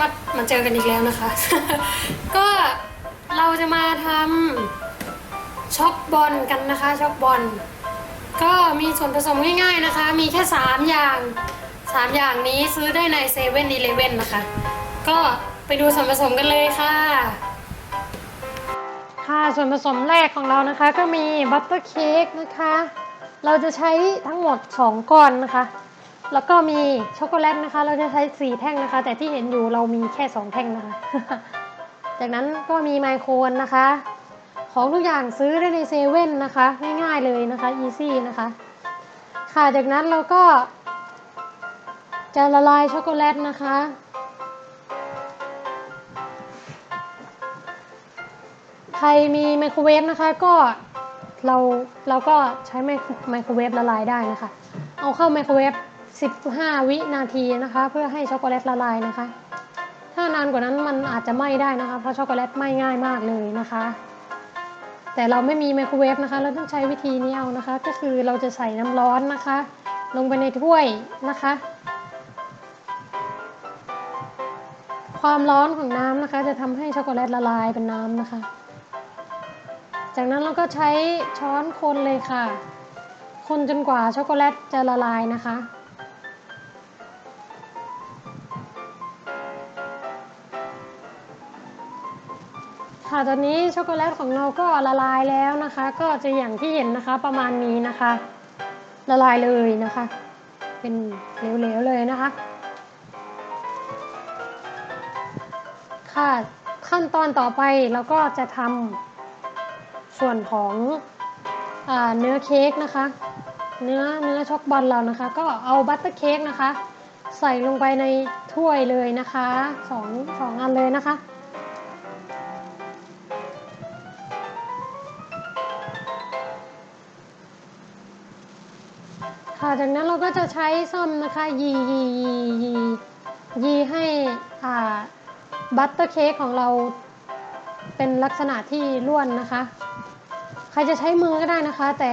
มามาเจอกันอีกแล้วนะคะ ก็เราจะมาทำช็อกบอลกันนะคะช็อกบอลก็มีส่วนผสมง่ายๆนะคะ มีแค่ 3 อย่าง 3 อย่างนี้ซื้อได้ในเซเว่นอีเลเว่นนะคะ ก็ไปดูส่วนผสมกันเลยค่ะ ค่ะส่วนผสมแรกของเรานะคะ ก็มีบัตเตอร์เค้กนะคะ เราจะใช้ทั้งหมด 2 ก้อนนะคะ แล้วก็มีช็อกโกแลตนะคะ เราจะใช้4แท่งนะคะ แต่ที่เห็นอยู่เรามีแค่2แท่งนะคะ จากนั้นก็มีไมโครนนะคะ ของทุกอย่างซื้อได้ในเซเว่นนะคะ ง่ายๆเลยนะคะอีซี่นะคะ ค่ะจากนั้นเราก็ จะละลายช็อกโกแลตนะคะใครมีไมโครเวฟนะคะก็เราเราก็ใช้ไมโครเวฟละลายได้นะคะ เอาเข้าไมโครเวฟ 15 วินาทีนะคะ เพื่อให้ช็อกโกแลตละลายนะคะ ถ้านานกว่านั้นมันอาจจะไหม้ได้นะคะ เพราะช็อกโกแลตไหม้ง่ายมากเลยนะคะ แต่เราไม่มีไมโครเวฟนะคะ เราต้องใช้วิธีนี้เอานะคะ ก็คือเราจะใส่น้ำร้อนนะคะ ลงไปในถ้วยนะคะ ความร้อนของน้ำนะคะ จะทำให้ช็อกโกแลตละลายเป็นน้ำนะคะ จากนั้นเราก็ใช้ช้อนคนเลยค่ะ คนจนกว่าช็อกโกแลตจะละลายนะคะ ค่ะตอนนี้ช็อกโกแลตของเราก็ละลายแล้วนะคะ ก็จะอย่างที่เห็นนะคะประมาณนี้นะคะ ละลายเลยนะคะ เป็นเหลวๆเลยนะคะ ค่ะขั้นตอนต่อไปเราก็จะทำส่วนของอเนื้อเค้กนะคะ เนื้อเนื้อช็อกบอลเรานะคะ ก็เอาบัตเตอร์เค้กนะคะ ใส่ลงไปในถ้วยเลยนะคะสองสองอันเลยนะคะ จากนั้นเราก็จะใช้ซ่อมนะคะ ยียียียียีให้อ่าบัตเตอร์เค้กของเราเป็นลักษณะที่ร่วนนะคะ ใครจะใช้มือก็ได้นะคะ แต่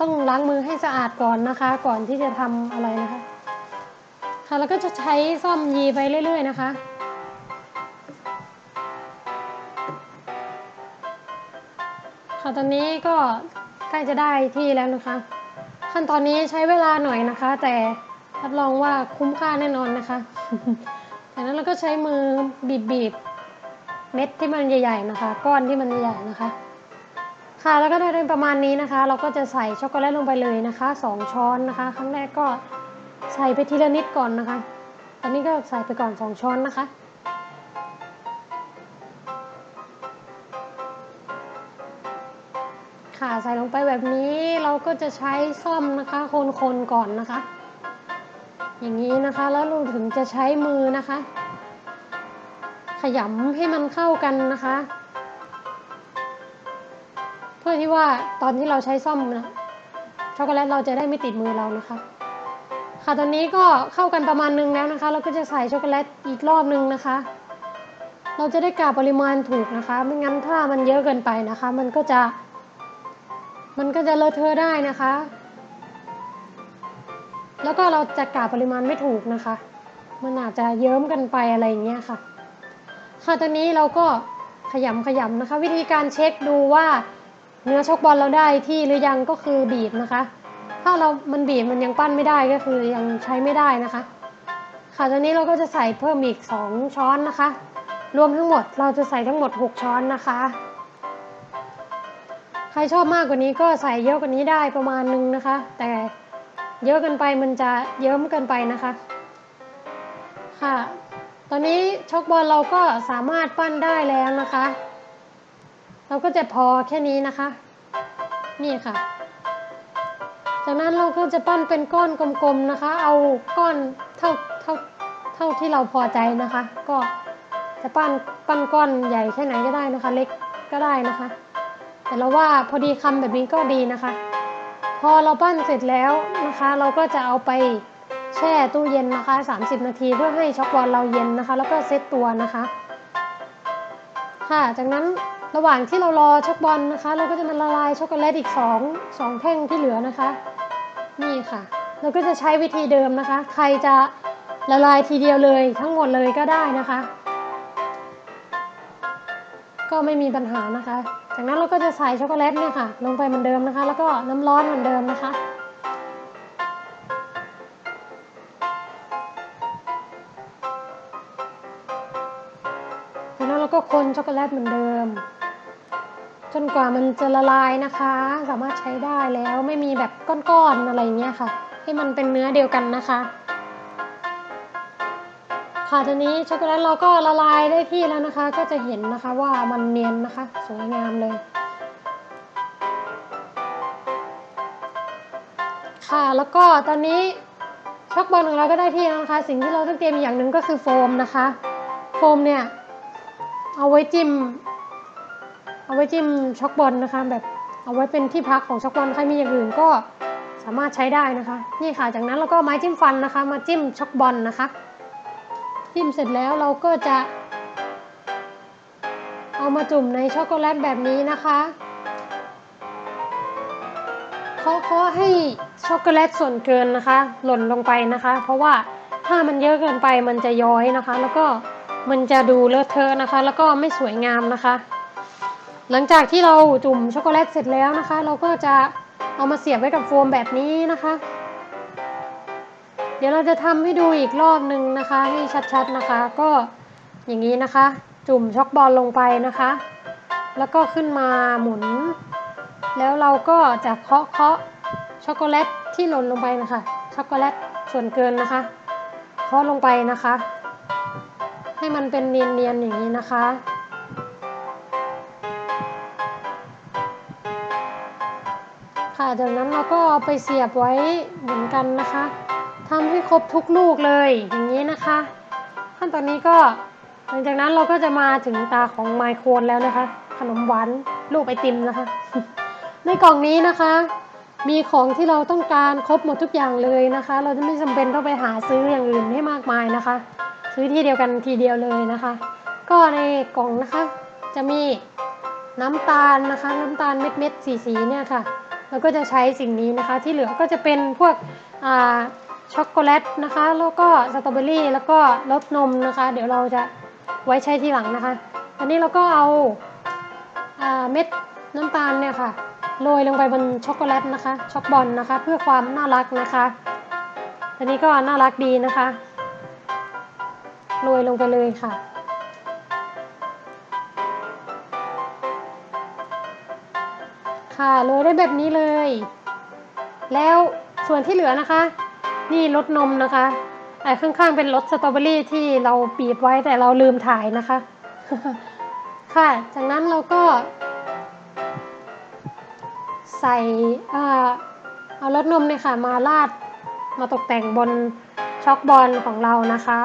ต้องล้างมือให้สะอาดก่อนนะคะ ก่อนที่จะทำอะไรนะคะ ค่ะแล้วก็จะใช้ซ่อมยีไปเรื่อย ๆ นะคะค่ะตอนนี้ก็ใกล้จะได้ที่แล้วนะคะ ขั้นตอนนี้ใช้เวลาหน่อยนะคะ แต่รับรองว่าคุ้มค่าแน่นอนนะคะจากนั้นเราก็ใช้มือบีบบีบๆเม็ดที่มันใหญ่ๆนะคะ ก้อนที่มันใหญ่ๆนะคะ ค่ะแล้วก็ได้ประมาณนี้นะคะ เราก็จะใส่ช็อกโกแลตลงไปเลยนะคะสองช้อนนะคะ ครั้งแรกก็ใส่ไปทีละนิดก่อนนะคะตอนนี้ก็ใส่ไปก่อนสองช้อนนะคะ ค่ะใส่ลงไปแบบนี้เราก็จะใช้ซ่อมนะคะคนๆก่อนนะคะ อย่างนี้นะคะแล้วเราถึงจะใช้มือนะคะ ขยำให้มันเข้ากันนะคะ เพื่อที่ว่าตอนที่เราใช้ซ่อมนะช็อกโกแลตเราจะได้ไม่ติดมือเรานะคะ ค่ะตอนนี้ก็เข้ากันประมาณนึงแล้วนะคะ เราก็จะใส่ช็อกโกแลตอีกรอบนึงนะคะเราจะได้กาปริมาณถูกนะคะ ไม่งั้นถ้ามันเยอะเกินไปนะคะ มันก็จะ มันก็จะเลอะเทอะได้นะคะ แล้วก็เราจะกาปริมาณไม่ถูกนะคะ มันอาจจะเยิ้มกันไปอะไรอย่างเงี้ยค่ะ ค่ะตอนนี้เราก็ขยำขยำนะคะ วิธีการเช็คดูว่าเนื้อช็อกบอลเราได้ที่หรือยังก็คือบีบนะคะ ถ้าเรา มันบีบมันยังปั้นไม่ได้ก็คือยังใช้ไม่ได้นะคะ ค่ะตอนนี้เราก็จะใส่เพิ่มอีก 2 ช้อนนะคะ รวมทั้งหมดเราจะใส่ทั้งหมด 6 ช้อนนะคะ ใครชอบมากกว่านี้ก็ใส่เยอะกว่านี้ได้ประมาณนึงนะคะ แต่เยอะเกินไปมันจะเยิ้มเกินไปนะคะ ค่ะ ตอนนี้ช็อกบอลเราก็สามารถปั้นได้แล้วนะคะ เราก็จะพอแค่นี้นะคะ นี่ค่ะ จากนั้นเราก็จะปั้นเป็นก้อนกลมๆนะคะ เอาก้อนเท่าเท่าเท่าที่เราพอใจนะคะ ก็จะปั้นปั้นก้อนใหญ่แค่ไหนก็ได้นะคะ เล็กก็ได้นะคะ แต่เราว่าพอดีคำแบบนี้ก็ดีนะคะ พอเราปั้นเสร็จแล้วนะคะ เราก็จะเอาไปแช่ตู้เย็นนะคะ 30 นาทีเพื่อให้ช็อกบอลเราเย็นนะคะ แล้วก็เซตตัวนะคะ ค่ะ จากนั้นระหว่างที่เรารอช็อกบอลนะคะ เราก็จะมาละลายช็อกโกแลตอีก2 2แท่งที่เหลือนะคะ นี่ค่ะ เราก็จะใช้วิธีเดิมนะคะ ใครจะละลายทีเดียวเลยทั้งหมดเลยก็ได้นะคะ ก็ไม่มีปัญหานะคะ จากนั้นเราก็จะใส่ช็อกโกแลตเนี่ยค่ะ ลงไปเหมือนเดิมนะคะ แล้วก็น้ำร้อนเหมือนเดิมนะคะ จากนั้นเราก็คนช็อกโกแลตเหมือนเดิม จนกว่ามันจะละลายนะคะ สามารถใช้ได้แล้วไม่มีแบบก้อนๆอะไรเงี้ยค่ะ ให้มันเป็นเนื้อเดียวกันนะคะ ค่ะทีนี้ช็อกโกแลตเราก็ละลายได้ที่แล้วนะคะ ก็จะเห็นนะคะว่ามันเนียนนะคะ สวยงามเลย ค่ะแล้วก็ตอนนี้ช็อกบอลของเราก็ได้ที่แล้วนะคะ สิ่งที่เราต้องเตรียมอีกอย่างหนึ่งก็คือโฟมนะคะ โฟมเนี่ยเอาไว้จิ้ม เอาไว้จิ้มช็อกบอลนะคะ แบบเอาไว้เป็นที่พักของช็อกบอลใครมีอย่างอื่นก็สามารถใช้ได้นะคะ นี่ค่ะจากนั้นเราก็ไม้จิ้มฟันนะคะ มาจิ้มช็อกบอลนะคะ จิ้มเสร็จแล้วเราก็จะ เอามาจุ่มในช็อกโกแลตแบบนี้นะคะเคาะเคาะให้ช็อกโกแลตส่วนเกินนะคะ หล่นลงไปนะคะ เพราะว่าถ้ามันเยอะเกินไปมันจะย้อยนะคะ แล้วก็มันจะดูเลอะเทอะนะคะ แล้วก็ไม่สวยงามนะคะ หลังจากที่เราจุ่มช็อกโกแลตเสร็จแล้วนะคะ เราก็จะเอามาเสียบไว้กับโฟมแบบนี้นะคะ เดี๋ยวเราจะทำให้ดูอีกรอบหนึ่งนะคะ ให้ชัดๆนะคะ ก็อย่างนี้นะคะ จุ่มช็อกบอลลงไปนะคะ แล้วก็ขึ้นมาหมุน แล้วเราก็จะเคาะเคาะช็อกโกแลตที่หล่นลงไปนะคะ ช็อกโกแลตส่วนเกินนะคะ เคาะลงไปนะคะ ให้มันเป็นเนียนๆอย่างนี้นะคะค่ะจากนั้นเราก็เอาไปเสียบไว้เหมือนกันนะคะ ทำให้ครบทุกลูกเลยอย่างนี้นะคะ ขั้นตอนนี้ก็หลังจากนั้นเราก็จะมาถึงตาของไมโครนแล้วนะคะ ขนมหวานลูกไอติมนะคะ ในกล่องนี้นะคะ มีของที่เราต้องการครบหมดทุกอย่างเลยนะคะ เราจะไม่จำเป็นต้องไปหาซื้ออย่างอื่นให้มากมายนะคะ ซื้อที่เดียวกันทีเดียวเลยนะคะ ก็ในกล่องนะคะ จะมีน้ำตาลนะคะ น้ำตาลเม็ดเม็ดๆสีสีๆเนี่ยค่ะเราก็จะใช้สิ่งนี้นะคะ ที่เหลือก็จะเป็นพวกอ่า ช็อกโกแลตนะคะ แล้วก็สตรอเบอรี่แล้วก็รสนมนะคะ เดี๋ยวเราจะไว้ใช้ทีหลังนะคะอันนี้เราก็เอาเม็ดน้ำตาลเนี่ยค่ะโรยลงไปบนช็อกโกแลตนะคะ ช็อกบอลนะคะ เพื่อความน่ารักนะคะอันนี้ก็น่ารักดีนะคะโรยลงไปเลยค่ะค่ะโรยได้แบบนี้เลย แล้วส่วนที่เหลือนะคะ นี่รสนมนะคะไอ้ข้างๆเป็นรสสตรอเบอรี่ที่เราบีบไว้แต่เราลืมถ่ายนะคะ ค่ะ จากนั้นเราก็ ใส่เอารสนมเนี่ยค่ะ มาราดมาตกแต่งบนช็อกบอลของเรานะคะ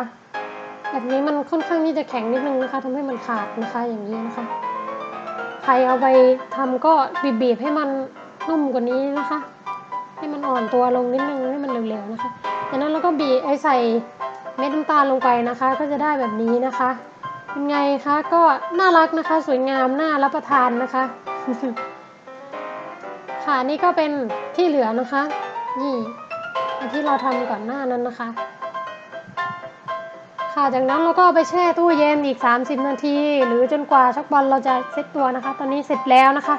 แบบนี้มันค่อนข้างที่จะแข็งนิดนึงนะคะทำให้มันขาดนะคะอย่างนี้นะคะ ใครเอาไปทำก็บีบๆให้มันนุ่มกว่านี้นะคะ ให้มันอ่อนตัวลงนิดนึงให้มันเหลวๆนะคะจากนั้นเราก็บีไอใส่เม็ดน้ำตาลลงไปนะคะ ก็จะได้แบบนี้นะคะเป็นไงคะก็น่ารักนะคะ สวยงามน่ารับประทานนะคะ ค่ะนี่ก็เป็นที่เหลือนะคะ นี่ที่เราทำก่อนหน้านั้นนะคะ ค่ะจากนั้นเราก็ไปแช่ตู้เย็นอีก 30 นาที หรือจนกว่าช็อกบอลเราจะเซ็ตตัวนะคะ ตอนนี้เสร็จแล้วนะคะ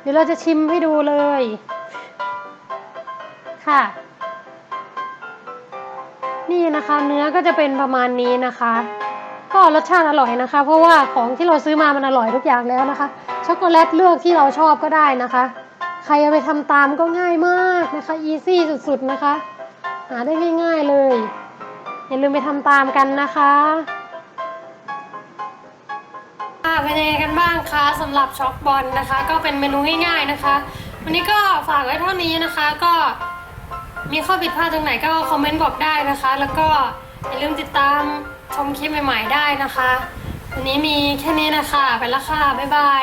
เดี๋ยวเราจะชิมให้ดูเลย ค่ะ นี่นะคะเนื้อก็จะเป็นประมาณนี้นะคะ ก็รสชาติอร่อยนะคะ เพราะว่าของที่เราซื้อมามันอร่อยทุกอย่างแล้วนะคะ ช็อกโกแลตเลือกที่เราชอบก็ได้นะคะ ใครเอาไปทำตามก็ง่ายมากนะคะอีซี่สุดๆนะคะ หาได้ง่าย ๆเลย อย่าลืมไปทำตามกันนะคะเป็นยังไงกันบ้างคะสำหรับช็อกบอลนะคะ ก็เป็นเมนูง่ายๆนะคะ วันนี้ก็ฝากไว้เท่านี้นะคะก็ มีข้อผิดพลาดตรงไหนก็คอมเมนต์บอกได้นะคะ แล้วก็อย่าลืมติดตามชมคลิปใหม่ ๆ ได้นะคะ วันนี้มีแค่นี้นะคะ ไปละค่ะ บ๊ายบาย